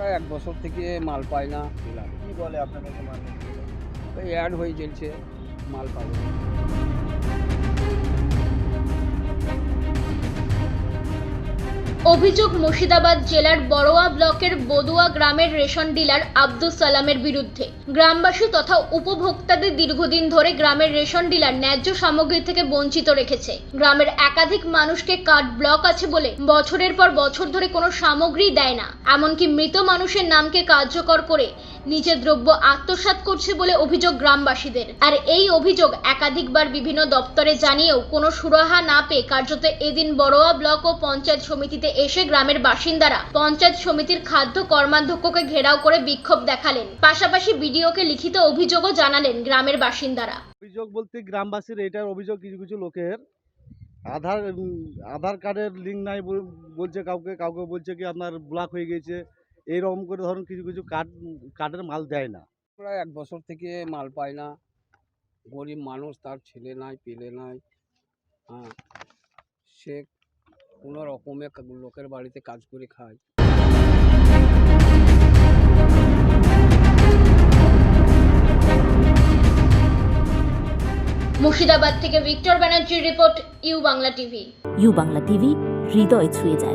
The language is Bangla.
প্রায় এক বছর থেকে মাল পায় না। কি বলে আপনার কাছে মানুষ ওই অ্যাড হয়ে চলছে মাল পাবে। অভিযোগ মুর্শিদাবাদ জেলার বড়োয়া ব্লকের বদুয়া গ্রামের রেশন ডিলার আব্দুল সালামের বিরুদ্ধে। গ্রামবাসী তথা উপভোক্তাদের দীর্ঘদিন ধরে গ্রামের রেশন ডিলার ন্যায্য সামগ্রী থেকে বঞ্চিত রেখেছে। গ্রামের একাধিক মানুষকে কার্ড ব্লক আছে বলে বছরের পর বছর ধরে কোনো সামগ্রী দেয় না। এমনকি মৃত মানুষের নামকে কার্যকর করে নিজের দ্রব্য আত্মসাৎ করছে বলে অভিযোগ গ্রামবাসীদের। আর এই অভিযোগ একাধিকবার বিভিন্ন দপ্তরে জানিয়েও কোনো সুরাহা না পেয়ে কার্যত এদিন বড়োয়া ব্লক ও পঞ্চায়েত সমিতিতে এসে গ্রামের বাসিন্দারা পঞ্চায়েত সমিতির খাদ্য কর্মাধ্যক্ষকে ঘেরাও করে বিক্ষোভ দেখালেন। পাশাপাশি বিডিওকে লিখিত অভিযোগও জানালেন গ্রামের বাসিন্দারা। অভিযোগ বলতে গ্রামবাসীর এটার অভিযোগ কিছু কিছু লোকের। আধার আধার কার্ডের লিঙ্ক নাই বল- বলছে কাউকে কাউকে বলছে কি আপনার ব্লক হয়ে গেছে এইরকম করে ধরুন কিছু কিছু কার্ড কার্ডের মাল দেয় না। প্রায় এক বছর থেকে মাল পায় না। গরিব মানুষ তার ছেলে নাই পেলে নাই হ্যাঁ। সে কোনো রকমে লোকের বাড়িতে কাজ করে খায়। মুর্শিদাবাদ থেকে ভিক্টর ব্যানার্জির report U Bangla TV. U Bangla TV হৃদয় ছুঁয়ে যায়।